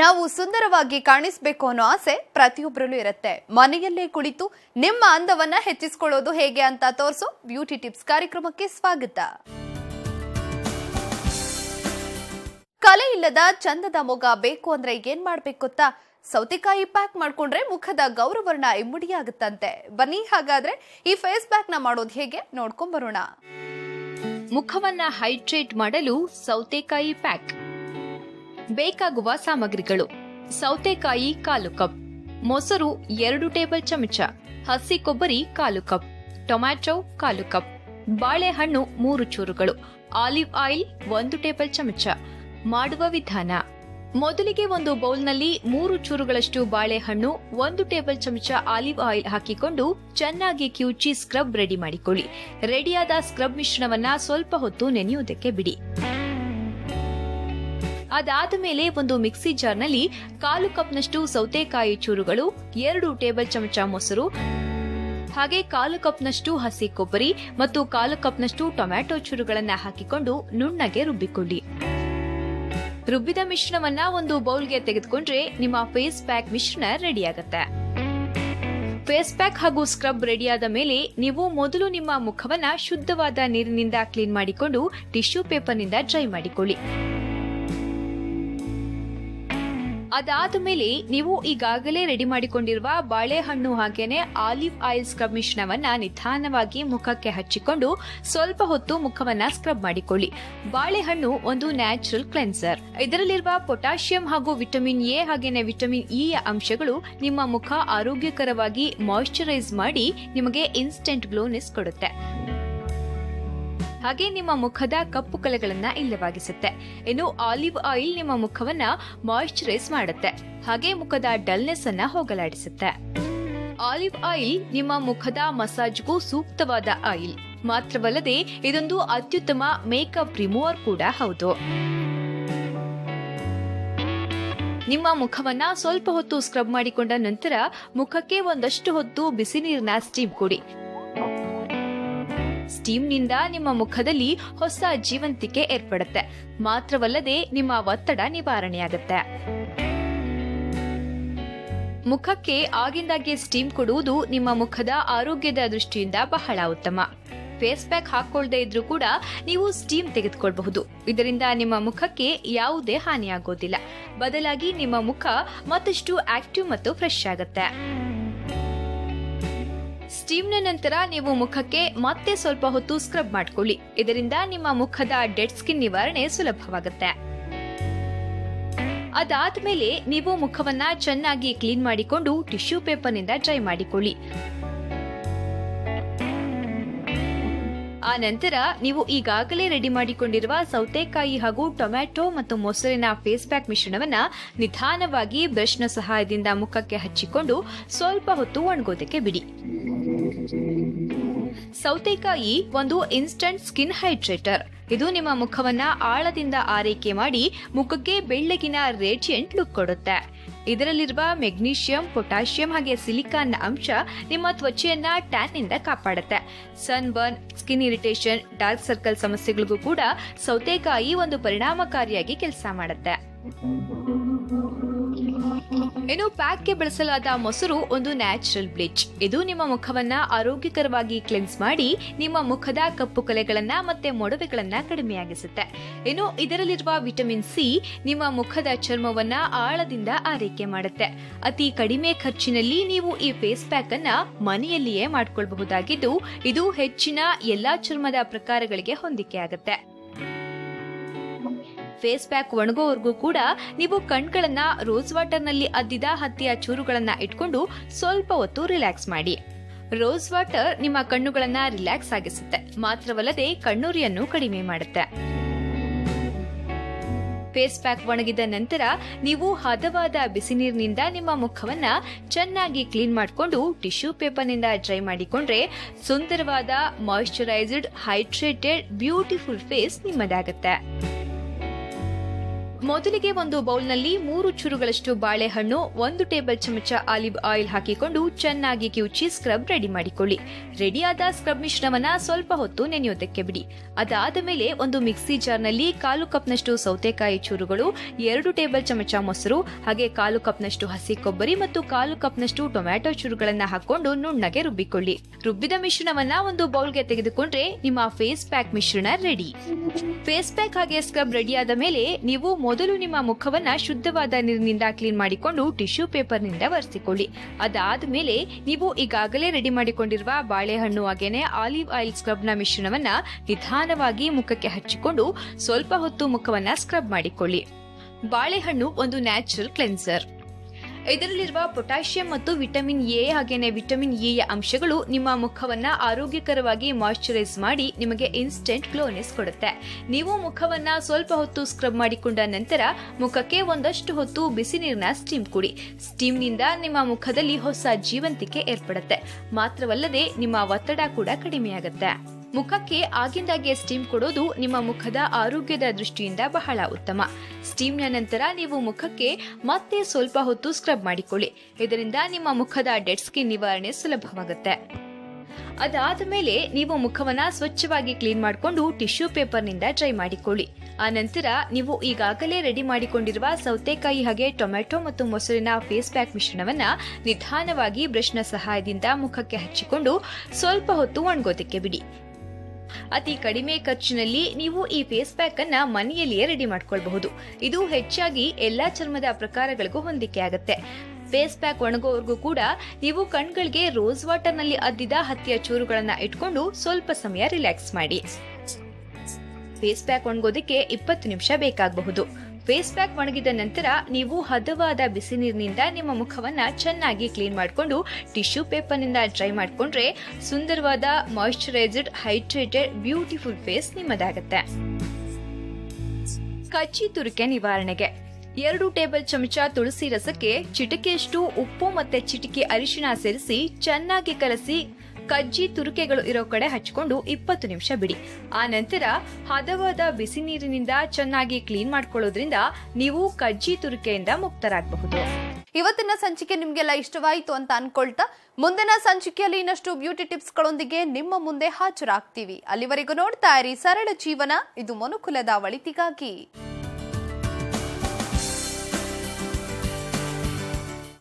ನಾವು ಸುಂದರವಾಗಿ ಕಾಣಿಸ್ಬೇಕು ಅನ್ನೋ ಆಸೆ ಪ್ರತಿಯೊಬ್ಬರಲ್ಲೂ ಇರುತ್ತೆ. ಮನೆಯಲ್ಲೇ ಕುಳಿತು ನಿಮ್ಮ ಅಂದವನ್ನ ಹೆಚ್ಚಿಸ್ಕೊಳ್ಳೋದು ಹೇಗೆ ಅಂತ ತೋರಿಸೋ ಬ್ಯೂಟಿ ಟಿಪ್ಸ್ ಕಾರ್ಯಕ್ರಮಕ್ಕೆ ಸ್ವಾಗತ. ಕಲೆ ಇಲ್ಲದ ಚಂದದ ಮೊಗ ಬೇಕು ಅಂದ್ರೆ ಏನ್ ಮಾಡ್ಬೇಕು ಗೊತ್ತಾ? ಸೌತೆಕಾಯಿ ಪ್ಯಾಕ್ ಮಾಡ್ಕೊಂಡ್ರೆ ಮುಖದ ಗೌರವರ್ಣ ಇಮ್ಮಡಿಯಾಗುತ್ತಂತೆ. ಬನ್ನಿ ಹಾಗಾದ್ರೆ ಈ ಫೇಸ್ ಪ್ಯಾಕ್ನ ಮಾಡೋದು ಹೇಗೆ ನೋಡ್ಕೊಂಡ್ ಬರೋಣ. ಮುಖವನ್ನ ಹೈಡ್ರೇಟ್ ಮಾಡಲು ಸೌತೆಕಾಯಿ ಪ್ಯಾಕ್. ಬೇಕಾಗುವ ಸಾಮಗ್ರಿಗಳು. ಸೌತೆಕಾಯಿ ಕಾಲು ಕಪ್. ಮೊಸರು ಎರಡು ಟೇಬಲ್ ಚಮಚ. ಹಸಿ ಕೊಬ್ಬರಿ ಕಾಲು ಕಪ್. ಟೊಮ್ಯಾಟೊ ಕಾಲು ಕಪ್. ಬಾಳೆಹಣ್ಣು ಮೂರು ಚೂರುಗಳು. ಆಲಿವ್ ಆಯಿಲ್ ಒಂದು ಟೇಬಲ್ ಚಮಚ. ಮಾಡುವ ವಿಧಾನ. ಮೊದಲಿಗೆ ಒಂದು ಬೌಲ್ನಲ್ಲಿ ಮೂರು ಚೂರುಗಳಷ್ಟು ಬಾಳೆಹಣ್ಣು, ಒಂದು ಟೇಬಲ್ ಚಮಚ ಆಲಿವ್ ಆಯಿಲ್ ಹಾಕಿಕೊಂಡು ಚೆನ್ನಾಗಿ ಕಿವುಚಿ ಸ್ಕ್ರಬ್ ರೆಡಿ ಮಾಡಿಕೊಳ್ಳಿ. ರೆಡಿಯಾದ ಸ್ಕ್ರಬ್ ಮಿಶ್ರಣವನ್ನ ಸ್ವಲ್ಪ ಹೊತ್ತು ನೆನೆಯುವುದಕ್ಕೆ ಬಿಡಿ. ಅದಾದ ಮೇಲೆ ಒಂದು ಮಿಕ್ಸಿ ಜಾರ್ನಲ್ಲಿ ಕಾಲು ಕಪ್ನಷ್ಟು ಸೌತೆಕಾಯಿ ಚೂರುಗಳು, ಎರಡು ಟೇಬಲ್ ಚಮಚ ಮೊಸರು, ಹಾಗೆ ಕಾಲು ಕಪ್ನಷ್ಟು ಹಸಿ ಕೊಬ್ಬರಿ ಮತ್ತು ಕಾಲು ಕಪ್ನಷ್ಟು ಟೊಮ್ಯಾಟೊ ಚೂರುಗಳನ್ನ ಹಾಕಿಕೊಂಡು ನುಣ್ಣಗೆ ರುಬ್ಬಿಕೊಳ್ಳಿ. ರುಬ್ಬಿದ ಮಿಶ್ರಣವನ್ನ ಒಂದು ಬೌಲ್ಗೆ ತೆಗೆದುಕೊಂಡ್ರೆ ನಿಮ್ಮ ಫೇಸ್ ಪ್ಯಾಕ್ ಮಿಶ್ರಣ ರೆಡಿಯಾಗತ್ತೆ. ಫೇಸ್ ಪ್ಯಾಕ್ ಹಾಗೂ ಸ್ಕ್ರಬ್ ರೆಡಿಯಾದ ಮೇಲೆ ನೀವು ಮೊದಲು ನಿಮ್ಮ ಮುಖವನ್ನ ಶುದ್ಧವಾದ ನೀರಿನಿಂದ ಕ್ಲೀನ್ ಮಾಡಿಕೊಂಡು ಟಿಶ್ಯೂ ಪೇಪರ್ನಿಂದ ಡ್ರೈ ಮಾಡಿಕೊಳ್ಳಿ. ಅದಾದ ಮೇಲೆ ನೀವು ಈಗಾಗಲೇ ರೆಡಿ ಮಾಡಿಕೊಂಡಿರುವ ಬಾಳೆಹಣ್ಣು ಹಾಗೇನೆ ಆಲಿವ್ ಆಯಿಲ್ ಸ್ಕ್ರಬ್ ಮಿಶ್ರಣವನ್ನ ನಿಧಾನವಾಗಿ ಮುಖಕ್ಕೆ ಹಚ್ಚಿಕೊಂಡು ಸ್ವಲ್ಪ ಹೊತ್ತು ಮುಖವನ್ನ ಸ್ಕ್ರಬ್ ಮಾಡಿಕೊಳ್ಳಿ. ಬಾಳೆಹಣ್ಣು ಒಂದು ನ್ಯಾಚುರಲ್ ಕ್ಲೆನ್ಸರ್. ಇದರಲ್ಲಿರುವ ಪೊಟ್ಯಾಷಿಯಂ ಹಾಗೂ ವಿಟಮಿನ್ ಎ ಹಾಗೇನೆ ವಿಟಮಿನ್ ಇ ಅಂಶಗಳು ನಿಮ್ಮ ಮುಖ ಆರೋಗ್ಯಕರವಾಗಿ ಮಾಯಿಶ್ಚರೈಸ್ ಮಾಡಿ ನಿಮಗೆ ಇನ್ಸ್ಟೆಂಟ್ ಗ್ಲೋನೆಸ್ ಕೊಡುತ್ತೆ. ಹಾಗೆ ನಿಮ್ಮ ಮುಖದ ಕಪ್ಪು ಕಲೆಗಳನ್ನ ಇಲ್ಲವಾಗಿಸುತ್ತೆ. ಇನ್ನು ಆಲಿವ್ ಆಯಿಲ್ ನಿಮ್ಮ ಮುಖವನ್ನ ಮಾಯಿಶ್ಚರೈಸ್ ಮಾಡುತ್ತೆ. ಹಾಗೆ ಮುಖದ ಡಲ್ನೆಸ್ ಅನ್ನ ಹೋಗಲಾಡಿಸುತ್ತೆ. ಆಲಿವ್ ಆಯಿಲ್ ನಿಮ್ಮ ಮುಖದ ಮಸಾಜ್ಗೂ ಸೂಕ್ತವಾದ ಆಯಿಲ್. ಮಾತ್ರವಲ್ಲದೆ ಇದೊಂದು ಅತ್ಯುತ್ತಮ ಮೇಕಪ್ ರಿಮೂವರ್ ಕೂಡ ಹೌದು. ನಿಮ್ಮ ಮುಖವನ್ನ ಸ್ವಲ್ಪ ಹೊತ್ತು ಸ್ಕ್ರಬ್ ಮಾಡಿಕೊಂಡ ನಂತರ ಮುಖಕ್ಕೆ ಒಂದಷ್ಟು ಹೊತ್ತು ಬಿಸಿ ನೀರಿನ ಸ್ಟೀಮ್ ಕೊಡಿ. ಸ್ಟೀಮ್ನಿಂದ ನಿಮ್ಮ ಮುಖದಲ್ಲಿ ಹೊಸ ಜೀವಂತಿಕೆ ಏರ್ಪಡುತ್ತೆ. ಮಾತ್ರವಲ್ಲದೆ ನಿಮ್ಮ ಒತ್ತಡ ನಿವಾರಣೆಯಾಗುತ್ತೆ. ಮುಖಕ್ಕೆ ಆಗಿಂದಾಗೆ ಸ್ಟೀಮ್ ಕೊಡುವುದು ನಿಮ್ಮ ಮುಖದ ಆರೋಗ್ಯದ ದೃಷ್ಟಿಯಿಂದ ಬಹಳ ಉತ್ತಮ. ಫೇಸ್ ಪ್ಯಾಕ್ ಹಾಕೊಳ್ಳದೆ ಇದ್ರೂ ಕೂಡ ನೀವು ಸ್ಟೀಮ್ ತೆಗೆದುಕೊಳ್ಬಹುದು. ಇದರಿಂದ ನಿಮ್ಮ ಮುಖಕ್ಕೆ ಯಾವುದೇ ಹಾನಿಯಾಗೋದಿಲ್ಲ. ಬದಲಾಗಿ ನಿಮ್ಮ ಮುಖ ಮತ್ತಷ್ಟು ಆಕ್ಟಿವ್ ಮತ್ತು ಫ್ರೆಶ್ ಆಗುತ್ತೆ. ಸ್ಟೀಮ್ನ ನಂತರ ನೀವು ಮುಖಕ್ಕೆ ಮತ್ತೆ ಸ್ವಲ್ಪ ಹೊತ್ತು ಸ್ಕ್ರಬ್ ಮಾಡ್ಕೊಳ್ಳಿ. ಇದರಿಂದ ನಿಮ್ಮ ಮುಖದ ಡೆಡ್ ಸ್ಕಿನ್ ನಿವಾರಣೆ ಸುಲಭವಾಗುತ್ತೆ. ಅದಾದ್ಮೇಲೆ ನೀವು ಮುಖವನ್ನ ಚೆನ್ನಾಗಿ ಕ್ಲೀನ್ ಮಾಡಿಕೊಂಡು ಟಿಶ್ಯೂ ಪೇಪರ್ನಿಂದ ಡ್ರೈ ಮಾಡಿಕೊಳ್ಳಿ. ಆ ನಂತರ ನೀವು ಈಗಾಗಲೇ ರೆಡಿ ಮಾಡಿಕೊಂಡಿರುವ ಸೌತೆಕಾಯಿ ಹಾಗೂ ಟೊಮ್ಯಾಟೊ ಮತ್ತು ಮೊಸರಿನ ಫೇಸ್ ಪ್ಯಾಕ್ ಮಿಶ್ರಣವನ್ನ ನಿಧಾನವಾಗಿ ಬ್ರಷ್ನ ಸಹಾಯದಿಂದ ಮುಖಕ್ಕೆ ಹಚ್ಚಿಕೊಂಡು ಸ್ವಲ್ಪ ಹೊತ್ತು ಒಣಗೋದಕ್ಕೆ ಬಿಡಿ. ಸೌತೆಕಾಯಿ ಒಂದು ಇನ್ಸ್ಟಂಟ್ ಸ್ಕಿನ್ ಹೈಡ್ರೇಟರ್ ಇದು ನಿಮ್ಮ ಮುಖವನ್ನ ಆಳದಿಂದ ಆರೈಕೆ ಮಾಡಿ ಮುಖಕ್ಕೆ ಬೆಳ್ಳಗಿನ ರೇಡಿಯಂಟ್ ಲುಕ್ ಕೊಡುತ್ತೆ. ಇದರಲ್ಲಿರುವ ಮೆಗ್ನೀಷಿಯಂ ಪೊಟ್ಯಾಷಿಯಂ ಹಾಗೆ ಸಿಲಿಕಾನ್ ಅಂಶ ನಿಮ್ಮ ತ್ವಚೆಯನ್ನ ಟ್ಯಾನ್ ಇಂದ ಕಾಪಾಡುತ್ತೆ. Sunburn skin irritation dark circle ಸಮಸ್ಯೆಗಳಿಗೂ ಕೂಡ ಸೌತೆಕಾಯಿ ಒಂದು ಪರಿಣಾಮಕಾರಿಯಾಗಿ ಕೆಲಸ ಮಾಡುತ್ತೆ. ಇನ್ನು ಪ್ಯಾಕ್ಗೆ ಬಳಸಲಾದ ಮೊಸರು ಒಂದು ನ್ಯಾಚುರಲ್ ಬ್ಲೀಚ್. ಇದು ನಿಮ್ಮ ಮುಖವನ್ನ ಆರೋಗ್ಯಕರವಾಗಿ ಕ್ಲೆನ್ಸ್ ಮಾಡಿ ನಿಮ್ಮ ಮುಖದ ಕಪ್ಪು ಕಲೆಗಳನ್ನ ಮತ್ತೆ ಮೊಡವೆಗಳನ್ನ ಕಡಿಮೆಯಾಗಿಸುತ್ತೆ. ಇನ್ನು ಇದರಲ್ಲಿರುವ ವಿಟಮಿನ್ ಸಿ ನಿಮ್ಮ ಮುಖದ ಚರ್ಮವನ್ನ ಆಳದಿಂದ ಆರೈಕೆ ಮಾಡುತ್ತೆ. ಅತಿ ಕಡಿಮೆ ಖರ್ಚಿನಲ್ಲಿ ನೀವು ಈ ಫೇಸ್ ಪ್ಯಾಕ್ ಅನ್ನ ಮನೆಯಲ್ಲಿಯೇ ಮಾಡಿಕೊಳ್ಳಬಹುದಾಗಿದ್ದು ಇದು ಹೆಚ್ಚಿನ ಎಲ್ಲಾ ಚರ್ಮದ ಪ್ರಕಾರಗಳಿಗೆ ಹೊಂದಿಕೆಯಾಗುತ್ತೆ. ಫೇಸ್ ಪ್ಯಾಕ್ ಒಣಗೋವರೆಗೂ ಕೂಡ ನೀವು ಕಣ್ಗಳನ್ನ ರೋಸ್ ವಾಟರ್ನಲ್ಲಿ ಅದ್ದಿದ ಹತ್ತಿಯ ಚೂರುಗಳನ್ನ ಇಟ್ಕೊಂಡು ಸ್ವಲ್ಪ ಹೊತ್ತು ರಿಲ್ಯಾಕ್ಸ್ ಮಾಡಿ. ರೋಸ್ ವಾಟರ್ ನಿಮ್ಮ ಕಣ್ಣುಗಳನ್ನ ರಿಲ್ಯಾಕ್ಸ್ ಆಗಿಸುತ್ತೆ. ಮಾತ್ರವಲ್ಲದೆ ಕಣ್ಣುರಿಯನ್ನು ಕಡಿಮೆ ಮಾಡುತ್ತೆ. ಫೇಸ್ ಪ್ಯಾಕ್ ಒಣಗಿದ ನಂತರ ನೀವು ಹದವಾದ ಬಿಸಿ ನೀರಿನಿಂದ ನಿಮ್ಮ ಮುಖವನ್ನ ಚೆನ್ನಾಗಿ ಕ್ಲೀನ್ ಮಾಡಿಕೊಂಡು ಟಿಶ್ಯೂ ಪೇಪರ್ನಿಂದ ಡ್ರೈ ಮಾಡಿಕೊಂಡ್ರೆ ಸುಂದರವಾದ ಮಾಯಿಶ್ಚರೈಸ್ಡ್ ಹೈಡ್ರೇಟೆಡ್ ಬ್ಯೂಟಿಫುಲ್ ಫೇಸ್ ನಿಮ್ಮದಾಗುತ್ತೆ. ಮೊದಲಿಗೆ ಒಂದು ಬೌಲ್ನಲ್ಲಿ ಮೂರು ಚೂರುಗಳಷ್ಟು ಬಾಳೆಹಣ್ಣು, ಒಂದು ಟೇಬಲ್ ಚಮಚ ಆಲಿವ್ ಆಯಿಲ್ ಹಾಕಿಕೊಂಡು ಚೆನ್ನಾಗಿ ಕಿವುಚಿ ಸ್ಕ್ರಬ್ ರೆಡಿ ಮಾಡಿಕೊಳ್ಳಿ. ರೆಡಿಯಾದ ಸ್ಕ್ರಬ್ ಮಿಶ್ರಣವನ್ನ ಸ್ವಲ್ಪ ಹೊತ್ತು ನೆನೆಯೋದಕ್ಕೆ ಬಿಡಿ. ಅದಾದ ಮೇಲೆ ಒಂದು ಮಿಕ್ಸಿ ಜಾರ್ನಲ್ಲಿ ಕಾಲು ಕಪ್ನಷ್ಟು ಸೌತೆಕಾಯಿ ಚೂರುಗಳು, ಎರಡು ಟೇಬಲ್ ಚಮಚ ಮೊಸರು, ಹಾಗೆ ಕಾಲು ಕಪ್ನಷ್ಟು ಹಸಿ ಕೊಬ್ಬರಿ ಮತ್ತು ಕಾಲು ಕಪ್ನಷ್ಟು ಟೊಮ್ಯಾಟೊ ಚೂರುಗಳನ್ನ ಹಾಕೊಂಡು ನುಣ್ಣಗೆ ರುಬ್ಬಿಕೊಳ್ಳಿ. ರುಬ್ಬಿದ ಮಿಶ್ರಣವನ್ನ ಒಂದು ಬೌಲ್ಗೆ ತೆಗೆದುಕೊಂಡ್ರೆ ನಿಮ್ಮ ಫೇಸ್ ಪ್ಯಾಕ್ ಮಿಶ್ರಣ ರೆಡಿ. ಫೇಸ್ ಪ್ಯಾಕ್ ಹಾಗೆ ಸ್ಕ್ರಬ್ ರೆಡಿಯಾದ ಮೇಲೆ ನೀವು ಮೊದಲು ನಿಮ್ಮ ಮುಖವನ್ನ ಶುದ್ಧವಾದ ನೀರಿನಿಂದ ಕ್ಲೀನ್ ಮಾಡಿಕೊಂಡು ಟಿಶ್ಯೂ ಪೇಪರ್ನಿಂದ ಒರೆಸಿಕೊಳ್ಳಿ. ಅದಾದ ಮೇಲೆ ನೀವು ಈಗಾಗಲೇ ರೆಡಿ ಮಾಡಿಕೊಂಡಿರುವ ಬಾಳೆಹಣ್ಣು ಹಾಗೇನೆ ಆಲಿವ್ ಆಯಿಲ್ ಸ್ಕ್ರಬ್ನ ಮಿಶ್ರಣವನ್ನ ನಿಧಾನವಾಗಿ ಮುಖಕ್ಕೆ ಹಚ್ಚಿಕೊಂಡು ಸ್ವಲ್ಪ ಹೊತ್ತು ಮುಖವನ್ನ ಸ್ಕ್ರಬ್ ಮಾಡಿಕೊಳ್ಳಿ. ಬಾಳೆಹಣ್ಣು ಒಂದು ನ್ಯಾಚುರಲ್ ಕ್ಲೆನ್ಸರ್. ಇದರಲ್ಲಿರುವ ಪೊಟ್ಯಾಷಿಯಂ ಮತ್ತು ವಿಟಮಿನ್ ಎ ಹಾಗೆಯೇ ವಿಟಮಿನ್ ಎ ಯ ಅಂಶಗಳು ನಿಮ್ಮ ಮುಖವನ್ನ ಆರೋಗ್ಯಕರವಾಗಿ ಮಾಯಿಶ್ಚರೈಸ್ ಮಾಡಿ ನಿಮಗೆ ಇನ್ಸ್ಟೆಂಟ್ ಗ್ಲೋನೆಸ್ ಕೊಡುತ್ತೆ. ನೀವು ಮುಖವನ್ನ ಸ್ವಲ್ಪ ಹೊತ್ತು ಸ್ಕ್ರಬ್ ಮಾಡಿಕೊಂಡ ನಂತರ ಮುಖಕ್ಕೆ ಒಂದಷ್ಟು ಹೊತ್ತು ಬಿಸಿ ನೀರಿನ ಸ್ಟೀಮ್ ಕುಡಿ. ಸ್ಟೀಮ್ನಿಂದ ನಿಮ್ಮ ಮುಖದಲ್ಲಿ ಹೊಸ ಜೀವಂತಿಕೆ ಏರ್ಪಡುತ್ತೆ. ಮಾತ್ರವಲ್ಲದೆ ನಿಮ್ಮ ಒತ್ತಡ ಕೂಡ ಕಡಿಮೆಯಾಗುತ್ತೆ. ಮುಖಕ್ಕೆ ಆಗಿಂದಾಗೆ ಸ್ಟೀಮ್ ಕೊಡೋದು ನಿಮ್ಮ ಮುಖದ ಆರೋಗ್ಯದ ದೃಷ್ಟಿಯಿಂದ ಬಹಳ ಉತ್ತಮ. ಸ್ಟೀಮ್ನ ನಂತರ ನೀವು ಮುಖಕ್ಕೆ ಮತ್ತೆ ಸ್ವಲ್ಪ ಹೊತ್ತು ಸ್ಕ್ರಬ್ ಮಾಡಿಕೊಳ್ಳಿ. ಇದರಿಂದ ನಿಮ್ಮ ಮುಖದ ಡೆಡ್ ಸ್ಕಿನ್ ನಿವಾರಣೆ ಸುಲಭವಾಗುತ್ತೆ. ಅದಾದ ಮೇಲೆ ನೀವು ಮುಖವನ್ನ ಸ್ವಚ್ಛವಾಗಿ ಕ್ಲೀನ್ ಮಾಡಿಕೊಂಡು ಟಿಶ್ಯೂ ಪೇಪರ್ನಿಂದ ಡ್ರೈ ಮಾಡಿಕೊಳ್ಳಿ. ಆ ನಂತರ ನೀವು ಈಗಾಗಲೇ ರೆಡಿ ಮಾಡಿಕೊಂಡಿರುವ ಸೌತೆಕಾಯಿ ಹಾಗೆ ಟೊಮೆಟೊ ಮತ್ತು ಮೊಸರಿನ ಫೇಸ್ ಪ್ಯಾಕ್ ಮಿಶ್ರಣವನ್ನ ನಿಧಾನವಾಗಿ ಬ್ರಷ್ನ ಸಹಾಯದಿಂದ ಮುಖಕ್ಕೆ ಹಚ್ಚಿಕೊಂಡು ಸ್ವಲ್ಪ ಹೊತ್ತು ಒಣಗೋದಕ್ಕೆ ಬಿಡಿ. ಅತಿ ಕಡಿಮೆ ಖರ್ಚಿನಲ್ಲಿ ನೀವು ಈ ಫೇಸ್ ಪ್ಯಾಕ್ ಅನ್ನ ಮನೆಯಲ್ಲಿಯೇ ರೆಡಿ ಮಾಡ್ಕೊಳ್ಬಹುದು. ಇದು ಹೆಚ್ಚಾಗಿ ಎಲ್ಲಾ ಚರ್ಮದ ಪ್ರಕಾರಗಳಿಗೂ ಹೊಂದಿಕೆ ಆಗುತ್ತೆ. ಫೇಸ್ ಪ್ಯಾಕ್ ಒಣಗೋವರೆಗೂ ಕೂಡ ನೀವು ಕಣ್ಗಳಿಗೆ ರೋಸ್ ವಾಟರ್ನಲ್ಲಿ ಅದ್ದಿದ ಹತ್ತಿಯ ಚೂರುಗಳನ್ನ ಇಟ್ಕೊಂಡು ಸ್ವಲ್ಪ ಸಮಯ ರಿಲ್ಯಾಕ್ಸ್ ಮಾಡಿ. ಫೇಸ್ ಪ್ಯಾಕ್ ಒಣಗೋದಕ್ಕೆ ಇಪ್ಪತ್ತು ನಿಮಿಷ ಬೇಕಾಗಬಹುದು. ಫೇಸ್ ಪ್ಯಾಕ್ ಒಣಗಿದ ನಂತರ ನೀವು ಹದವಾದ ಬಿಸಿ ನೀರಿನಿಂದ ನಿಮ್ಮ ಮುಖವನ್ನ ಚೆನ್ನಾಗಿ ಕ್ಲೀನ್ ಮಾಡಿಕೊಂಡು ಟಿಶ್ಯೂ ಪೇಪರ್ನಿಂದ ಡ್ರೈ ಮಾಡಿಕೊಂಡ್ರೆ ಸುಂದರವಾದ ಮಾಯಿಶ್ಚರೈಸ್ಡ್ ಹೈಡ್ರೇಟೆಡ್, ಬ್ಯೂಟಿಫುಲ್ ಫೇಸ್ ನಿಮ್ಮದಾಗತ್ತೆ. ಕಚ್ಚಿ ತುರಿಕೆ ನಿವಾರಣೆಗೆ ಎರಡು ಟೇಬಲ್ ಚಮಚ ತುಳಸಿ ರಸಕ್ಕೆ ಚಿಟಿಕೆಯಷ್ಟು ಉಪ್ಪು ಮತ್ತೆ ಚಿಟಿಕೆ ಅರಿಶಿಣ ಸೇರಿಸಿ ಚೆನ್ನಾಗಿ ಕಲಸಿ ಕಜ್ಜಿ ತುರುಕೆಗಳು ಇರೋ ಕಡೆ ಹಚ್ಕೊಂಡು ಇಪ್ಪತ್ತು ನಿಮಿಷ ಬಿಡಿ. ಆ ನಂತರ ಹದವಾದ ಬಿಸಿ ನೀರಿನಿಂದ ಚೆನ್ನಾಗಿ ಕ್ಲೀನ್ ಮಾಡ್ಕೊಳ್ಳೋದ್ರಿಂದ ನೀವು ಕಜ್ಜಿ ತುರುಕೆಯಿಂದ ಮುಕ್ತರಾಗಬಹುದು. ಇವತ್ತಿನ ಸಂಚಿಕೆ ನಿಮ್ಗೆಲ್ಲ ಇಷ್ಟವಾಯಿತು ಅಂತ ಅನ್ಕೊಳ್ತಾ ಮುಂದಿನ ಸಂಚಿಕೆಯಲ್ಲಿ ಇನ್ನಷ್ಟು ಬ್ಯೂಟಿ ಟಿಪ್ಸ್ಗಳೊಂದಿಗೆ ನಿಮ್ಮ ಮುಂದೆ ಹಾಜರಾಗ್ತೀವಿ. ಅಲ್ಲಿವರೆಗೂ ನೋಡ್ತಾ ಇರಿ ಸರಳ ಜೀವನ, ಇದು ಮನುಕುಲದ ಒಳಿತಿಗಾಗಿ